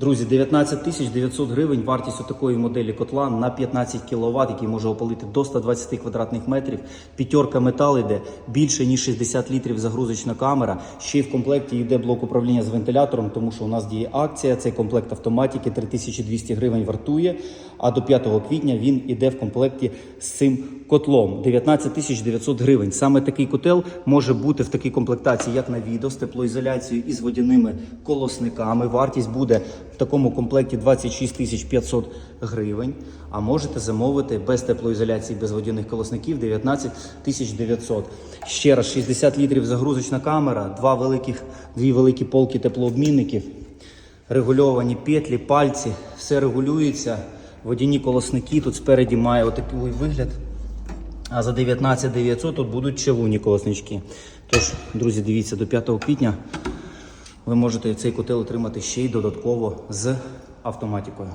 Друзі, 19 тисяч 900 гривень вартість такої моделі котла на 15 кВт, який може опалити до 120 квадратних метрів. П'ятерка метал йде більше ніж 60 літрів загрузочна камера. Ще й в комплекті йде блок управління з вентилятором, тому що у нас діє акція. Цей комплект автоматики 3200 гривень вартує. А до 5 квітня він іде в комплекті з цим котлом 19 тисяч 900 гривень. Саме такий котел може бути в такій комплектації, як на відео, з теплоізоляцією і з водяними колосниками. Вартість буде в такому комплекті 26 тисяч 500 гривень. А можете замовити без теплоізоляції, без водяних колосників 19 тисяч 900. Ще раз 60 літрів загрузочна камера, два великих, дві великі полки теплообмінників, регульовані петлі, пальці, все регулюється. Водяні колосники тут спереді має отакий вигляд. А за 19 900 тут будуть чавунні колоснички. Тож, друзі, дивіться, до 5 квітня ви можете цей котел отримати ще й додатково з автоматикою.